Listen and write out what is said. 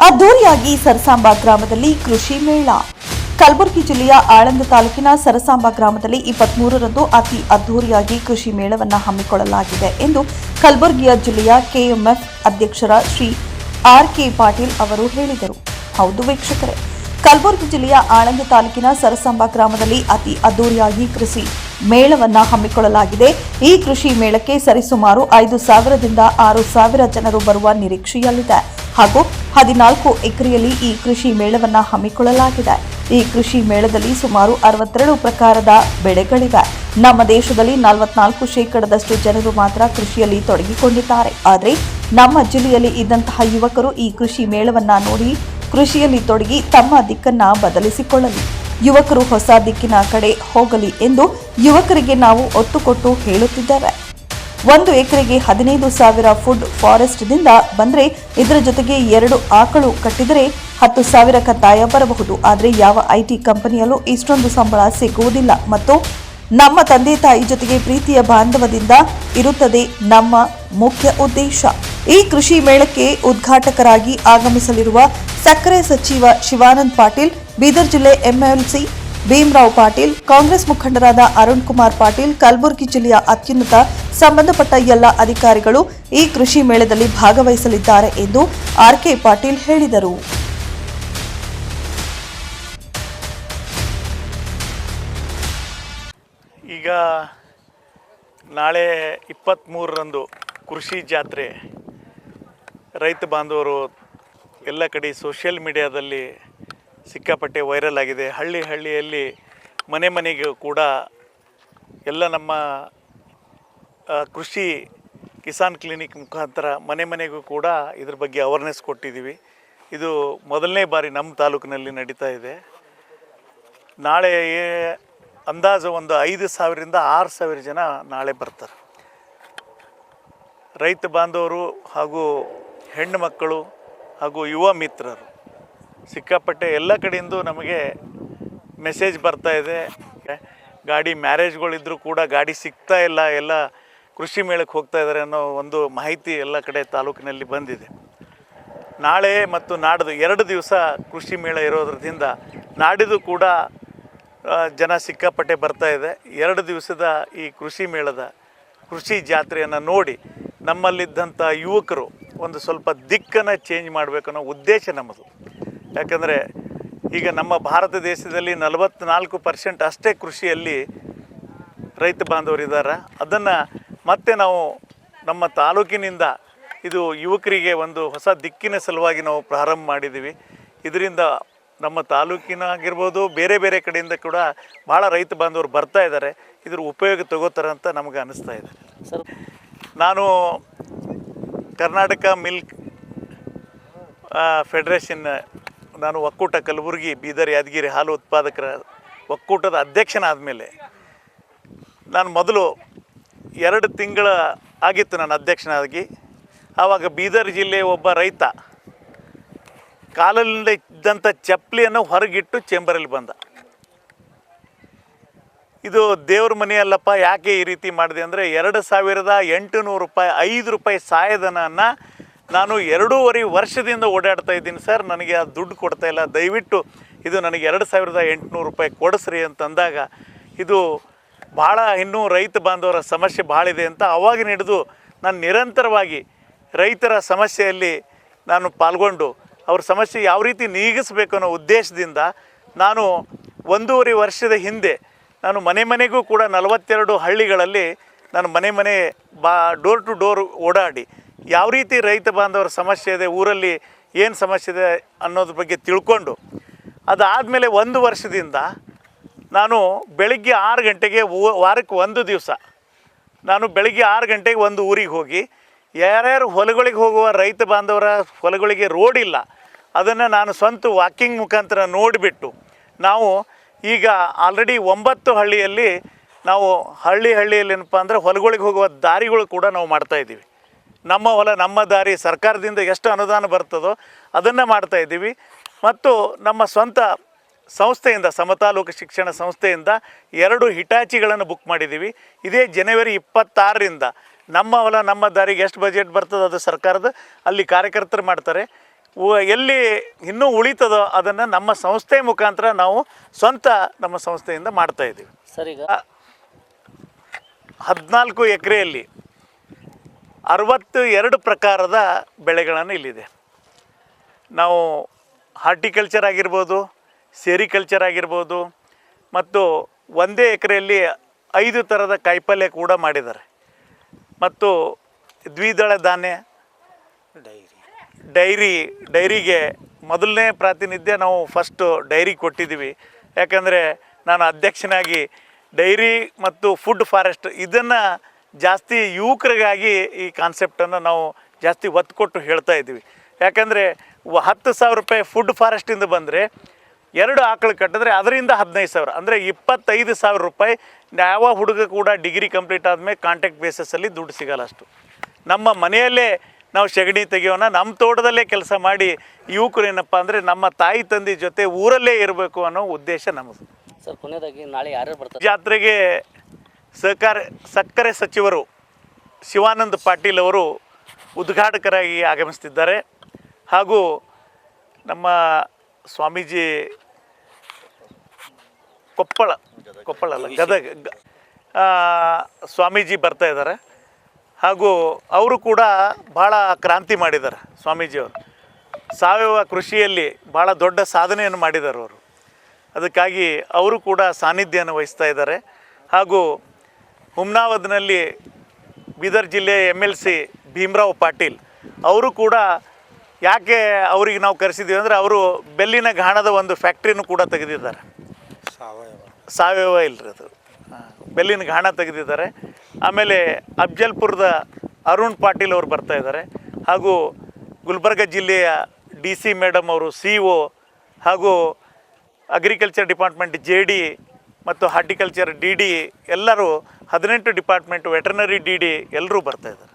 ಅದ್ದೂರಿಯಾಗಿ ಸರಸಾಂಬ ಗ್ರಾಮದಲ್ಲಿ ಕೃಷಿ ಮೇಳ. ಕಲಬುರಗಿ ಜಿಲ್ಲೆಯ ಆಳಂದ ತಾಲೂಕಿನ ಸರಸಾಂಬ ಗ್ರಾಮದಲ್ಲಿ ಇಪ್ಪತ್ಮೂರರಂದು ಅತಿ ಅದ್ದೂರಿಯಾಗಿ ಕೃಷಿ ಮೇಳವನ್ನು ಹಮ್ಮಿಕೊಳ್ಳಲಾಗಿದೆ ಎಂದು ಕಲಬುರಗಿಯ ಜಿಲ್ಲೆಯ ಕೆಎಂಎಫ್ ಅಧ್ಯಕ್ಷರ ಶ್ರೀ ಆರ್ ಕೆ ಪಾಟೀಲ್ ಅವರು ಹೇಳಿದರು. ಹೌದು ವೀಕ್ಷಕರೇ, ಕಲಬುರಗಿ ಜಿಲ್ಲೆಯ ಆಳಂದ ತಾಲೂಕಿನ ಸರಸಾಂಬ ಗ್ರಾಮದಲ್ಲಿ ಅತಿ ಅದ್ದೂರಿಯಾಗಿ ಕೃಷಿ ಮೇಳವನ್ನು ಹಮ್ಮಿಕೊಳ್ಳಲಾಗಿದೆ. ಈ ಕೃಷಿ ಮೇಳಕ್ಕೆ ಸರಿಸುಮಾರು ಐದು ಸಾವಿರದಿಂದ ಆರು ಸಾವಿರ ಜನರು ಬರುವ ನಿರೀಕ್ಷೆಯಲ್ಲಿದೆ. ಹಾಗೂ ಹದಿನಾಲ್ಕು ಎಕರೆಯಲ್ಲಿ ಈ ಕೃಷಿ ಮೇಳವನ್ನು ಹಮ್ಮಿಕೊಳ್ಳಲಾಗಿದೆ. ಈ ಕೃಷಿ ಮೇಳದಲ್ಲಿ ಸುಮಾರು ಅರವತ್ತೆರಡು ಪ್ರಕಾರದ ಬೆಳೆಗಳಿವೆ. ನಮ್ಮ ದೇಶದಲ್ಲಿ ನಲವತ್ನಾಲ್ಕು ಶೇಕಡದಷ್ಟು ಜನರು ಮಾತ್ರ ಕೃಷಿಯಲ್ಲಿ ತೊಡಗಿಕೊಂಡಿದ್ದಾರೆ. ಆದರೆ ನಮ್ಮ ಜಿಲ್ಲೆಯಲ್ಲಿ ಇದ್ದಂತಹ ಯುವಕರು ಈ ಕೃಷಿ ಮೇಳವನ್ನ ನೋಡಿ ಕೃಷಿಯಲ್ಲಿ ತೊಡಗಿ ತಮ್ಮ ದಿಕ್ಕನ್ನ ಬದಲಿಸಿಕೊಳ್ಳಲಿ. ಯುವಕರು ಹೊಸ ದಿಕ್ಕಿನ ಕಡೆ ಹೋಗಲಿ ಎಂದು ಯುವಕರಿಗೆ ನಾವು ಒತ್ತು ಕೊಟ್ಟು ಹೇಳುತ್ತಿದ್ದೇವೆ. ಒಂದು ಎಕರೆಗೆ ಹದಿನೈದು ಸಾವಿರ ಫುಡ್ ಫಾರೆಸ್ಟ್ದಿಂದ ಬಂದರೆ ಇದರ ಜೊತೆಗೆ ಎರಡು ಆಕಳು ಕಟ್ಟಿದರೆ ಹತ್ತು ಸಾವಿರ ಕತ್ತಾಯ ಬರಬಹುದು. ಆದರೆ ಯಾವ ಐಟಿ ಕಂಪನಿಯಲ್ಲೂ ಇಷ್ಟೊಂದು ಸಂಬಳ ಸಿಗುವುದಿಲ್ಲ. ಮತ್ತು ನಮ್ಮ ತಂದೆ ತಾಯಿ ಜೊತೆಗೆ ಪ್ರೀತಿಯ ಬಾಂಧವದಿಂದ ಇರುತ್ತದೆ ನಮ್ಮ ಮುಖ್ಯ ಉದ್ದೇಶ. ಈ ಕೃಷಿ ಮೇಳಕ್ಕೆ ಉದ್ಘಾಟಕರಾಗಿ ಆಗಮಿಸಲಿರುವ ಸಕ್ಕರೆ ಸಚಿವ ಶಿವಾನಂದ್ ಪಾಟೀಲ್, ಬೀದರ್ ಜಿಲ್ಲೆ ಎಂಎಲ್ಸಿ ಭೀಮರಾವ್ ಪಾಟೀಲ್, ಕಾಂಗ್ರೆಸ್ ಮುಖಂಡರಾದ ಅರುಣ್ ಕುಮಾರ್ ಪಾಟೀಲ್, ಕಲಬುರಗಿ ಜಿಲ್ಲೆಯ ಅತ್ಯುನ್ನತ, ಸಂಬಂಧಪಟ್ಟ ಎಲ್ಲ ಅಧಿಕಾರಿಗಳು ಈ ಕೃಷಿ ಮೇಳದಲ್ಲಿ ಭಾಗವಹಿಸಲಿದ್ದಾರೆ ಎಂದು ಆರ್ಕೆ ಪಾಟೀಲ್ ಹೇಳಿದರು. ಈಗ ನಾಳೆ ಇಪ್ಪತ್ತ್ಮೂರರಂದು ಕೃಷಿ ಜಾತ್ರೆ. ರೈತ ಬಾಂಧವರು ಎಲ್ಲ ಕಡೆ ಸೋಷಿಯಲ್ ಮೀಡಿಯಾದಲ್ಲಿ ಸಿಕ್ಕಾಪಟ್ಟೆ ವೈರಲ್ ಆಗಿದೆ. ಹಳ್ಳಿ ಹಳ್ಳಿಯಲ್ಲಿ ಮನೆ ಮನೆಗೂ ಕೂಡ ಎಲ್ಲ ನಮ್ಮ ಕೃಷಿ ಕಿಸಾನ್ ಕ್ಲಿನಿಕ್ ಮುಖಾಂತರ ಮನೆ ಮನೆಗೂ ಕೂಡ ಇದ್ರ ಬಗ್ಗೆ ಅವೇರ್ನೆಸ್ ಕೊಟ್ಟಿದ್ದೀವಿ. ಇದು ಮೊದಲನೇ ಬಾರಿ ನಮ್ಮ ತಾಲೂಕಿನಲ್ಲಿ ನಡೀತಾ ಇದೆ. ನಾಳೆ ಅಂದಾಜು ಒಂದು ಐದು ಸಾವಿರದಿಂದ ಆರು ಸಾವಿರ ಜನ ನಾಳೆ ಬರ್ತಾರೆ. ರೈತ ಬಾಂಧವರು ಹಾಗೂ ಹೆಣ್ಣು ಮಕ್ಕಳು ಹಾಗೂ ಯುವ ಮಿತ್ರರು. ಸಿಕ್ಕಾಪಟ್ಟೆ ಎಲ್ಲ ಕಡೆಯಿಂದ ನಮಗೆ ಮೆಸೇಜ್ ಬರ್ತಾ ಇದೆ. ಗಾಡಿ ಮ್ಯಾರೇಜ್ಗಳಿದ್ರೂ ಕೂಡ ಗಾಡಿ ಸಿಗ್ತಾ ಇಲ್ಲ, ಎಲ್ಲ ಕೃಷಿ ಮೇಳಕ್ಕೆ ಹೋಗ್ತಾ ಇದ್ದಾರೆ ಅನ್ನೋ ಒಂದು ಮಾಹಿತಿ ಎಲ್ಲ ಕಡೆ ತಾಲೂಕಿನಲ್ಲಿ ಬಂದಿದೆ. ನಾಳೆ ಮತ್ತು ನಾಡ್ದು ಎರಡು ದಿವಸ ಕೃಷಿ ಮೇಳ ಇರೋದ್ರಿಂದ ನಾಡಿದ್ದು ಕೂಡ ಜನ ಸಿಕ್ಕಾಪಟ್ಟೆ ಬರ್ತಾ ಇದೆ. ಎರಡು ದಿವಸದ ಈ ಕೃಷಿ ಮೇಳದ ಕೃಷಿ ಜಾತ್ರೆಯನ್ನು ನೋಡಿ ನಮ್ಮಲ್ಲಿದ್ದಂಥ ಯುವಕರು ಒಂದು ಸ್ವಲ್ಪ ದಿಕ್ಕನ್ನು ಚೇಂಜ್ ಮಾಡಬೇಕನ್ನೋ ಉದ್ದೇಶ ನಮ್ಮದು. ಯಾಕಂದರೆ ಈಗ ನಮ್ಮ ಭಾರತ ದೇಶದಲ್ಲಿ ನಲವತ್ತ್ನಾಲ್ಕು ಪರ್ಸೆಂಟ್ ಅಷ್ಟೇ ಕೃಷಿಯಲ್ಲಿ ರೈತ ಬಾಂಧವರಿದ್ದಾರೆ ಅದನ್ನು ಮತ್ತೆ ನಾವು ನಮ್ಮ ತಾಲೂಕಿನಿಂದ ಇದು ಯುವಕರಿಗೆ ಒಂದು ಹೊಸ ದಿಕ್ಕಿನ ಸಲುವಾಗಿ ನಾವು ಪ್ರಾರಂಭ ಮಾಡಿದ್ದೀವಿ. ಇದರಿಂದ ನಮ್ಮ ತಾಲೂಕಿನಾಗಿರ್ಬೋದು ಬೇರೆ ಬೇರೆ ಕಡೆಯಿಂದ ಕೂಡ ಭಾಳ ರೈತ ಬಾಂಧವರು ಬರ್ತಾ ಇದ್ದಾರೆ. ಇದ್ರ ಉಪಯೋಗ ತಗೋತಾರೆ ಅಂತ ನಮಗೆ ಅನ್ನಿಸ್ತಾ ಇದೆ. ಸರ್. ನಾನು ಕರ್ನಾಟಕ ಮಿಲ್ಕ್ ಫೆಡ್ರೇಷನ್ ಫೆಡರೇಷನ್ ನಾನು ಒಕ್ಕೂಟ ಕಲಬುರಗಿ, ಬೀದರ್, ಯಾದಗಿರಿ ಹಾಲು ಉತ್ಪಾದಕರ ಒಕ್ಕೂಟದ ಅಧ್ಯಕ್ಷನಾದ ಮೇಲೆ ನಾನು ಮೊದಲು ಎರಡು ತಿಂಗಳ ಆಗಿತ್ತು ನಾನು ಅಧ್ಯಕ್ಷನಾಗಿ. ಆವಾಗ ಬೀದರ್ ಜಿಲ್ಲೆ ಒಬ್ಬ ರೈತ ಕಾಲಲ್ಲಿಂದ ಇದ್ದಂಥ ಚಪ್ಪಲಿಯನ್ನು ಹೊರಗಿಟ್ಟು ಚೇಂಬರಲ್ಲಿ ಬಂದ. ಇದು ದೇವ್ರ ಮನೆಯಲ್ಲಪ್ಪ ಯಾಕೆ ಈ ರೀತಿ ಮಾಡಿದೆ ಅಂದರೆ ಎರಡು ಸಾವಿರದ ಎಂಟು ನೂರು ರೂಪಾಯಿ, ಐದು ರೂಪಾಯಿ ಸಹಾಯಧನವನ್ನು ನಾನು ಎರಡೂವರೆ ವರ್ಷದಿಂದ ಓಡಾಡ್ತಾ ಇದ್ದೀನಿ ಸರ್. ನನಗೆ ಆ ದುಡ್ಡು ಕೊಡ್ತಾ ಇಲ್ಲ. ದಯವಿಟ್ಟು ಇದು ನನಗೆ ಎರಡು ಸಾವಿರದ ಎಂಟುನೂರು ರೂಪಾಯಿ ಕೊಡಿಸ್ರಿ ಅಂತಂದಾಗ ಇದು ಭಾಳ ಇನ್ನೂ ರೈತ ಬಾಂಧವರ ಸಮಸ್ಯೆ ಭಾಳ ಇದೆ ಅಂತ ಅವಾಗ ಹಿಡಿದು ನಾನು ನಿರಂತರವಾಗಿ ರೈತರ ಸಮಸ್ಯೆಯಲ್ಲಿ ನಾನು ಪಾಲ್ಗೊಂಡು ಅವ್ರ ಸಮಸ್ಯೆ ಯಾವ ರೀತಿ ನೀಗಿಸಬೇಕು ಅನ್ನೋ ಉದ್ದೇಶದಿಂದ ನಾನು ಒಂದೂವರೆ ವರ್ಷದ ಹಿಂದೆ ನಾನು ಮನೆ ಮನೆಗೂ ಕೂಡ ನಲವತ್ತೆರಡು ಹಳ್ಳಿಗಳಲ್ಲಿ ನಾನು ಮನೆ ಮನೆ ಬಾ ಡೋರ್ ಟು ಡೋರ್ ಓಡಾಡಿ ಯಾವ ರೀತಿ ರೈತ ಬಾಂಧವರ ಸಮಸ್ಯೆ ಇದೆ, ಊರಲ್ಲಿ ಏನು ಸಮಸ್ಯೆ ಇದೆ ಅನ್ನೋದ್ರ ಬಗ್ಗೆ ತಿಳ್ಕೊಂಡು ಅದಾದಮೇಲೆ ಒಂದು ವರ್ಷದಿಂದ ನಾನು ಬೆಳಗ್ಗೆ ಆರು ಗಂಟೆಗೆ ವಾರಕ್ಕೆ ಒಂದು ದಿವಸ ನಾನು ಬೆಳಗ್ಗೆ ಆರು ಗಂಟೆಗೆ ಒಂದು ಊರಿಗೆ ಹೋಗಿ ಯಾರ್ಯಾರು ಹೊಲಗಳಿಗೆ ಹೋಗುವ ರೈತ ಬಾಂಧವರ ಹೊಲಗಳಿಗೆ ರೋಡ್ ಇಲ್ಲ, ಅದನ್ನು ನಾನು ಸ್ವಂತ ವಾಕಿಂಗ್ ಮುಖಾಂತರ ನೋಡಿಬಿಟ್ಟು ನಾವು ಈಗ ಆಲ್ರೆಡಿ ಒಂಬತ್ತು ಹಳ್ಳಿಯಲ್ಲಿ ನಾವು ಹಳ್ಳಿ ಹಳ್ಳಿಯಲ್ಲಿ ಏನಪ್ಪ ಅಂದರೆ ಹೊಲಗಳಿಗೆ ಹೋಗುವ ದಾರಿಗಳು ಕೂಡ ನಾವು ಮಾಡ್ತಾ ಇದ್ದೀವಿ. ನಮ್ಮ ಹೊಲ ನಮ್ಮ ದಾರಿ ಸರ್ಕಾರದಿಂದ ಎಷ್ಟು ಅನುದಾನ ಬರ್ತದೋ ಅದನ್ನು ಮಾಡ್ತಾ ಇದ್ದೀವಿ. ಮತ್ತು ನಮ್ಮ ಸ್ವಂತ ಸಂಸ್ಥೆಯಿಂದ ಸಮತಾಲೂಕ ಶಿಕ್ಷಣ ಸಂಸ್ಥೆಯಿಂದ ಎರಡು ಹಿಟಾಚಿಗಳನ್ನು ಬುಕ್ ಮಾಡಿದ್ದೀವಿ. ಇದೇ ಜನವರಿ ಇಪ್ಪತ್ತಾರರಿಂದ ನಮ್ಮ ಹೊಲ ನಮ್ಮ ದಾರಿಗೆ ಎಷ್ಟು ಬಜೆಟ್ ಬರ್ತದೋ ಅದು ಸರ್ಕಾರದ ಅಲ್ಲಿ ಕಾರ್ಯಕರ್ತರು ಮಾಡ್ತಾರೆ. ಎಲ್ಲಿ ಇನ್ನೂ ಉಳಿತದೋ ಅದನ್ನು ನಮ್ಮ ಸಂಸ್ಥೆ ಮುಖಾಂತರ ನಾವು ಸ್ವಂತ ನಮ್ಮ ಸಂಸ್ಥೆಯಿಂದ ಮಾಡ್ತಾ ಇದ್ದೀವಿ. ಸರಿಗ ಹದಿನಾಲ್ಕು ಎಕರೆಯಲ್ಲಿ ಅರವತ್ತು ಎರಡು ಪ್ರಕಾರದ ಬೆಳೆಗಳನ್ನು ಇಲ್ಲಿದೆ. ನಾವು ಹಾರ್ಟಿಕಲ್ಚರ್ ಆಗಿರ್ಬೋದು, ಸೆರಿಕಲ್ಚರ್ ಆಗಿರ್ಬೋದು, ಮತ್ತು ಒಂದೇ ಎಕರೆಯಲ್ಲಿ ಐದು ಥರದ ಕಾಯಿಪಲ್ಯ ಕೂಡ ಮಾಡಿದ್ದಾರೆ. ಮತ್ತು ದ್ವಿದಳ ಧಾನ್ಯ, ಡೈರಿ, ಡೈರಿಗೆ ಮೊದಲನೇ ಪ್ರಾತಿನಿಧ್ಯ ನಾವು ಫಸ್ಟು ಡೈರಿ ಕೊಟ್ಟಿದ್ದೀವಿ. ಯಾಕಂದರೆ ನಾನು ಅಧ್ಯಕ್ಷನಾಗಿ ಡೈರಿ ಮತ್ತು ಫುಡ್ ಫಾರೆಸ್ಟ್ ಇದನ್ನು ಜಾಸ್ತಿ ಯುವಕರಿಗಾಗಿ ಈ ಕಾನ್ಸೆಪ್ಟನ್ನು ನಾವು ಜಾಸ್ತಿ ಒತ್ತು ಕೊಟ್ಟು ಹೇಳ್ತಾ ಇದ್ದೀವಿ. ಯಾಕಂದರೆ ಹತ್ತು ಸಾವಿರ ರೂಪಾಯಿ ಫುಡ್ ಫಾರೆಸ್ಟಿಂದ ಬಂದರೆ ಎರಡು ಆಕಳು ಕಟ್ಟಿದ್ರೆ ಅದರಿಂದ ಹದಿನೈದು ಸಾವಿರ. ಅಂದರೆ ಇಪ್ಪತ್ತೈದು ಸಾವಿರ ರೂಪಾಯಿ ಯಾವ ಹುಡುಗ ಕೂಡ ಡಿಗ್ರಿ ಕಂಪ್ಲೀಟ್ ಆದಮೇಲೆ ಕಾಂಟ್ಯಾಕ್ಟ್ ಬೇಸಸ್ಸಲ್ಲಿ ದುಡ್ಡು ಸಿಗಲ್ಲ ಅಷ್ಟು. ನಮ್ಮ ಮನೆಯಲ್ಲೇ ನಾವು ಸೆಗಣಿ ತೆಗಿಯೋಣ ನಮ್ಮ ತೋಟದಲ್ಲೇ ಕೆಲಸ ಮಾಡಿ ಯುವಕರು ಏನಪ್ಪ ಅಂದರೆ ನಮ್ಮ ತಾಯಿ ತಂದೆ ಜೊತೆ ಊರಲ್ಲೇ ಇರಬೇಕು ಅನ್ನೋ ಉದ್ದೇಶ ನಮಗೆ ಸರ್ ಕೊನೆಯದಾಗಿ ನಾಳೆ ಯಾರ್ಯಾರು ಬರ್ತಾರೆ? ಜಾತ್ರೆಗೆ ಸಹಕಾರ ಸಕ್ಕರೆ ಸಚಿವರು ಶಿವಾನಂದ ಪಾಟೀಲ್ ಅವರು ಉದ್ಘಾಟಕರಾಗಿ ಆಗಮಿಸ್ತಿದ್ದಾರೆ ಹಾಗೂ ನಮ್ಮ ಸ್ವಾಮೀಜಿ ಕೊಪ್ಪಳ ಕೊಪ್ಪಳ ಅಲ್ಲ, ಗದಗ ಸ್ವಾಮೀಜಿ ಬರ್ತಾ ಇದ್ದಾರೆ. ಹಾಗೂ ಅವರು ಕೂಡ ಭಾಳ ಕ್ರಾಂತಿ ಮಾಡಿದ್ದಾರೆ ಸ್ವಾಮೀಜಿಯವರು ಸಾವಯವ ಕೃಷಿಯಲ್ಲಿ ಭಾಳ ದೊಡ್ಡ ಸಾಧನೆಯನ್ನು ಮಾಡಿದ್ದಾರೆ ಅವರು. ಅದಕ್ಕಾಗಿ ಅವರು ಕೂಡ ಸಾನ್ನಿಧ್ಯವನ್ನು ವಹಿಸ್ತಾ ಇದ್ದಾರೆ. ಹಾಗೂ ಹುಮ್ನಾವದ್ನಲ್ಲಿ ಬೀದರ್ ಜಿಲ್ಲೆ M L C Bhimrao Patil. ಅವರು ಕೂಡ ಯಾಕೆ ಅವರಿಗೆ ನಾವು ಕರೆಸಿದ್ದೀವಿ ಅಂದರೆ ಅವರು ಬೆಲ್ಲಿನ ಘಾಣದ ಒಂದು ಫ್ಯಾಕ್ಟ್ರಿನೂ ಕೂಡ ತೆಗೆದಿದ್ದಾರೆ. ಸಾವಯವ. ಇಲ್ರಿ ಅದು. ಹಾ, ಬೆಲ್ಲಿನ ಘಾಣ ತೆಗೆದಿದ್ದಾರೆ. ಆಮೇಲೆ ಅಫ್ಜಲ್ಪುರದ ಅರುಣ್ ಪಾಟೀಲ್ ಅವರು ಬರ್ತಾ ಇದ್ದಾರೆ. ಹಾಗೂ ಗುಲ್ಬರ್ಗ ಜಿಲ್ಲೆಯ ಡಿ ಸಿ ಮೇಡಮ್ ಅವರು ಸಿ ಹಾಗೂ ಅಗ್ರಿಕಲ್ಚರ್ ಡಿಪಾರ್ಟ್ಮೆಂಟ್ ಜೆ ಡಿ ಮತ್ತು ಹಾರ್ಟಿಕಲ್ಚರ್ ಡಿ ಡಿ ಎಲ್ಲರೂ ಹದಿನೆಂಟು ಡಿಪಾರ್ಟ್ಮೆಂಟ್ ವೆಟರ್ನರಿ ಡಿ ಡಿ ಎಲ್ಲರೂ ಬರ್ತಾ ಇದ್ದಾರೆ.